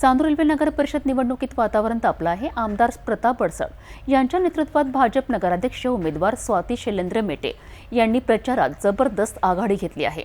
Chandur railway नगर परिषद निवडणुकीत वातावरण तापलं आहे. आमदार प्रताप अडसड यांच्या नेतृत्वात भाजप नगराध्यक्ष उमेदवार स्वाती शैलेंद्र मेटे यांनी प्रचारात जबरदस्त आघाडी घेतली आहे.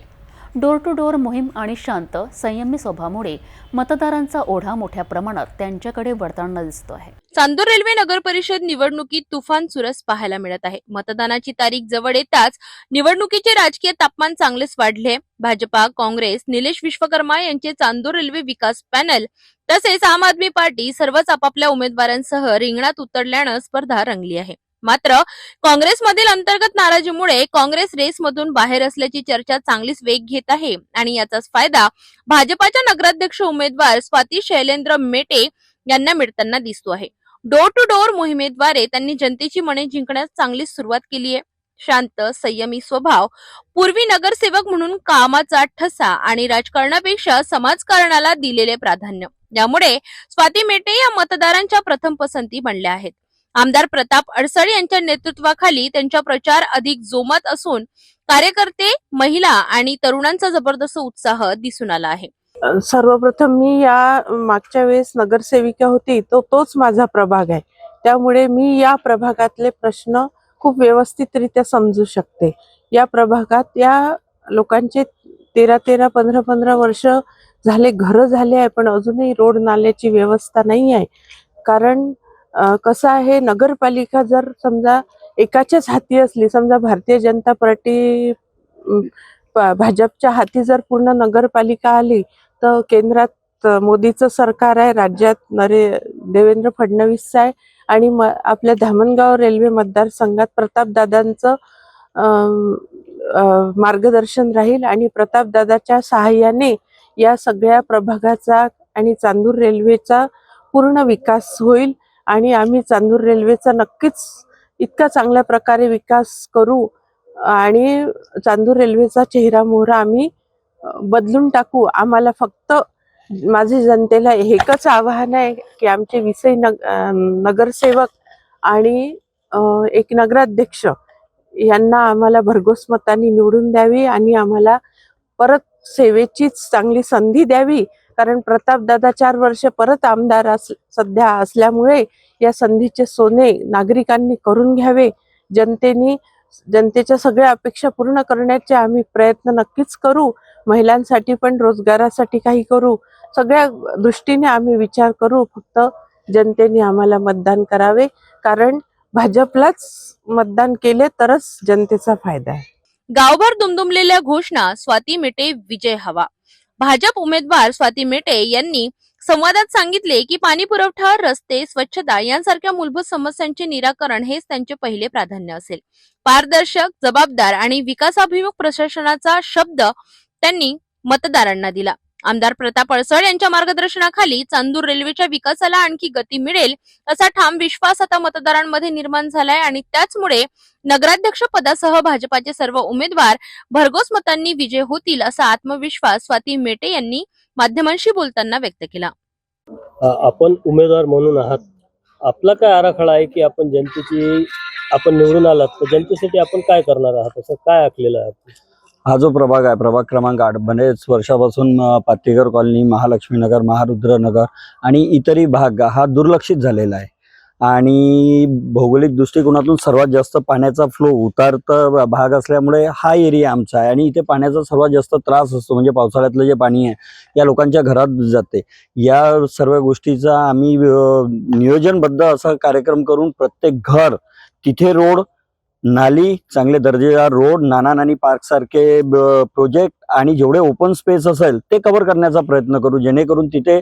डोर टू डोर मोहीम आणि शांत संयमी स्वभावामुळे मतदारांचा ओढा मोठ्या प्रमाणात त्यांच्याकडे वळताना दिसतो आहे. चांदूर रेल्वे नगर परिषद निवडणुकीत तुफान सुरस पाहायला मिळत आहे. मतदानाची तारीख जवळ येताच निवडणुकीचे राजकीय तापमान चांगलेच वाढले. भाजपा काँग्रेस निलेश विश्वकर्मा यांचे चांदूर रेल्वे विकास पॅनल तसेच आम आदमी पार्टी सर्वच आपापल्या उमेदवारांसह रिंगणात उतरल्यानं स्पर्धा रंगली आहे. मात्र काँग्रेसमधील अंतर्गत नाराजीमुळे काँग्रेस रेसमधून बाहेर असल्याची चर्चा चांगलीच वेग घेत आहे आणि याचाच फायदा भाजपाच्या नगराध्यक्ष उमेदवार स्वाती शैलेंद्र मेटे यांना मिळताना दिसतो आहे. डोर टू डोर मोहिमेद्वारे त्यांनी जनतेची मने जिंकण्यास चांगली सुरुवात केली आहे. शांत संयमी स्वभाव पूर्वी नगरसेवक म्हणून कामाचा ठसा आणि राजकारणापेक्षा समाजकारणाला दिलेले प्राधान्य. यामुळे स्वाती मेटे या मतदारांच्या प्रथम पसंती बनल्या आहेत. आमदार प्रताप अडसळ यांच्या नेतृत्वाखाली त्यांचा प्रचार अधिक जोमात असून कार्यकर्ते महिला आणि तरुणांचा जबरदस्त उत्साह दिसून आला आहे. सर्वप्रथम मी या मागच्या वेळेस नगरसेविका होती तो तोच माझा प्रभाग आहे. त्यामुळे मी या प्रभागातले प्रश्न खूप व्यवस्थितरित्या समजू शकते. या प्रभागात या लोकांचे तेरा तेरा पंधरा पंधरा वर्ष झाले घरं झाले आहे पण अजूनही रोड नाल्याची व्यवस्था नाही आहे. कारण कसं आहे नगरपालिका जर समजा एकाच्याच हाती असली समजा भारतीय जनता पार्टी भाजपच्या हाती जर पूर्ण नगरपालिका आली तर केंद्रात अ, मोदीचं सरकार आहे राज्यात नरे देवेंद्र फडणवीस आहे आणि म आपल्या धामणगाव रेल्वे मतदारसंघात प्रतापदादांचं मार्गदर्शन राहील आणि प्रतापदादाच्या सहाय्याने या सगळ्या प्रभागाचा आणि चांदूर रेल्वेचा पूर्ण विकास होईल आणि आम्ही चांदूर रेल्वेचा नक्कीच इतका चांगल्या प्रकारे विकास करू आणि चांदूर रेल्वेचा चेहरा मोहरा आम्ही बदलून टाकू. आम्हाला फक्त माझे जनतेला एकच आव्हान आहे की आमचे विषय नग नगरसेवक आणि एक नगराध्यक्ष यांना आम्हाला भरघोस मतांनी निवडून द्यावी आणि आम्हाला परत सेवेचीच चांगली संधी द्यावी. कारण प्रतापदादा चार वर्ष परत आमदार अस सध्या असल्यामुळे या संधीचे सोने नागरिकांनी करून घ्यावे. जनतेनी जनतेच्या सगळ्या अपेक्षा पूर्ण करण्याचे आम्ही प्रयत्न नक्कीच करू. महिलांसाठी पण रोजगारासाठी काही करू. सगळ्या दृष्टीने आम्ही विचार करू. फक्त जनतेने आम्हाला मतदान करावे. कारण भाजपलाच मतदान केले तरच जनतेचा फायदा आहे. गावभर दुमदुमलेल्या घोषणा स्वाती मेटे विजय हवा. भाजप उमेदवार स्वाती मेटे यांनी संवादात सांगितले की पाणी पुरवठा रस्ते स्वच्छता यांसारख्या मूलभूत समस्यांचे निराकरण हेच त्यांचे पहिले प्राधान्य असेल. पारदर्शक जबाबदार आणि विकासाभिमुख प्रशासनाचा शब्द त्यांनी मतदारांना दिला. आमदार प्रताप अडसड यांच्या मार्गदर्शनाखाली चांदूर रेल्वेच्या विकासाला आणखी गती मिळेल असा ठाम विश्वास आता मतदारांमध्ये निर्माण झालाय आणि त्याचमुळे नगराध्यक्ष पदासह भाजपाचे सर्व उमेदवार भरघोस मतांनी विजय होतील असा आत्मविश्वास स्वाती मेटे यांनी माध्यमांशी बोलताना व्यक्त केला. आपण उमेदवार म्हणून आहात. आपला काय आराखडा आहे की आपण जनतेची आपण निवडून आलात तर जनतेसाठी आपण काय करणार आहात? असं काय आखलेलं आहे हा जो प्रभाग आहे प्रभाग क्रमांक आठ बरेच वर्षापासून पातेकर कॉलनी महालक्ष्मीनगर महारुद्रनगर आणि इतरही भाग हा दुर्लक्षित झालेला आहे. आणि भौगोलिक दृष्टिकोनातून सर्वात जास्त पाण्याचा फ्लो उतारता भाग असल्यामुळे हा एरिया आमचा आहे आणि इथे पाण्याचा सर्वात जास्त त्रास असतो. म्हणजे पावसाळ्यातलं जे पाणी आहे या लोकांच्या घरात जाते. या सर्व गोष्टीचा आम्ही नियोजनबद्ध असा कार्यक्रम करून प्रत्येक घर तिथे रोड नाली चांगले दर्जेदार रोड नाना नानी पार्क सारखे प्रोजेक्ट आणि जेवढे ओपन स्पेस असेल ते कव्हर करण्याचा प्रयत्न करू. जेणेकरून तिथे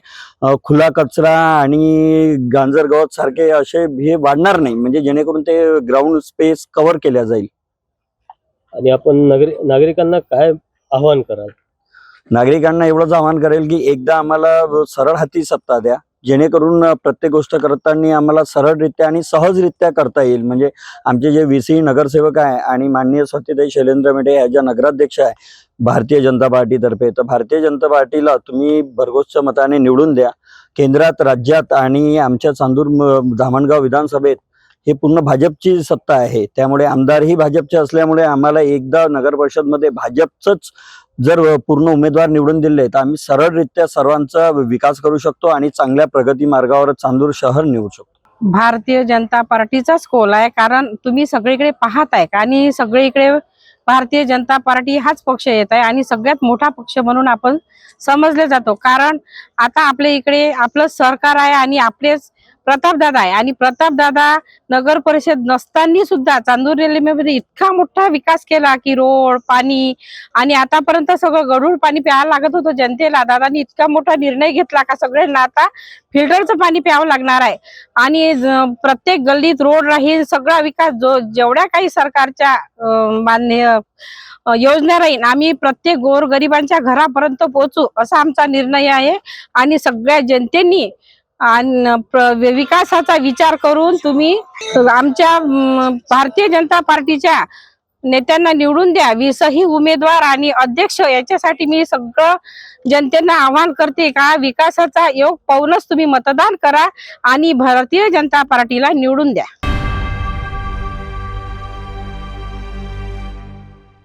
खुला कचरा आणि गांजर गवत सारखे असे हे वाढणार नाही. म्हणजे जेणेकरून ते ग्राउंड स्पेस कव्हर केल्या जाईल. आणि आपण नागरिक नागरिकांना काय आव्हान कराल? नागरिकांना एवढंच आवाहन करेल की एकदा आम्हाला सरळ हाती सत्ता द्या. जेणेकरून प्रत्येक गोष्ट करताना आम्हाला सरळरित्या आणि सहजरित्या करता येईल. म्हणजे आमचे जे व्ही सी नगरसेवक आहे आणि माननीय स्वातीताई शैलेंद्र मेढे या ज्या नगराध्यक्ष आहे भारतीय जनता पार्टीतर्फे तर भारतीय जनता पार्टीला तुम्ही भरघोसच्या मताने निवडून द्या. केंद्रात राज्यात आणि आमच्या चांदूर धामणगाव विधानसभेत हे पूर्ण भाजपची सत्ता आहे. त्यामुळे आमदारही भाजपचे असल्यामुळे आम्हाला एकदा नगर परिषदमध्ये भाजपचंच जर पूर्ण उमेदवार निवडून दिले तर आम्ही सरळरित्या सर्वांचा विकास करू शकतो आणि चांगल्या प्रगती मार्गावर चांदूर शहर निवडू शकतो. भारतीय जनता पार्टीचाच कोल आहे कारण तुम्ही सगळीकडे पाहत आहे आणि सगळीकडे भारतीय जनता पार्टी हाच पक्ष येत आहे आणि सगळ्यात मोठा पक्ष म्हणून आपण समजले जातो. कारण आता आपल्या इकडे आपलं सरकार आहे आणि आपलेच प्रतापदादा आहे. आणि प्रतापदादा नगर परिषद नसताना सुद्धा चांदूर रेल्वेमध्ये इतका मोठा विकास केला की रोड पाणी आणि आतापर्यंत सगळं गडूळ पाणी प्यायला लागत होतं जनतेला. दादानी इतका मोठा निर्णय घेतला का सगळ्यांना आता फिल्टरचं पाणी प्यावं लागणार आहे. आणि प्रत्येक गल्लीत रोड राहील सगळा विकास जो जेवढ्या काही सरकारच्या मान्य योजना राहील आम्ही प्रत्येक गोरगरिबांच्या घरापर्यंत पोहोचू असा आमचा निर्णय आहे. आणि सगळ्या जनतेनी आणि प्र- विकासाचा विचार करून तुम्ही आमच्या भारतीय जनता पार्टीच्या नेत्यांना निवडून द्या. वीसही उमेदवार आणि अध्यक्ष याच्यासाठी मी सगळं जनतेना आवाहन करते का विकासाचा योग पाहूनच तुम्ही मतदान करा आणि भारतीय जनता पार्टीला निवडून द्या.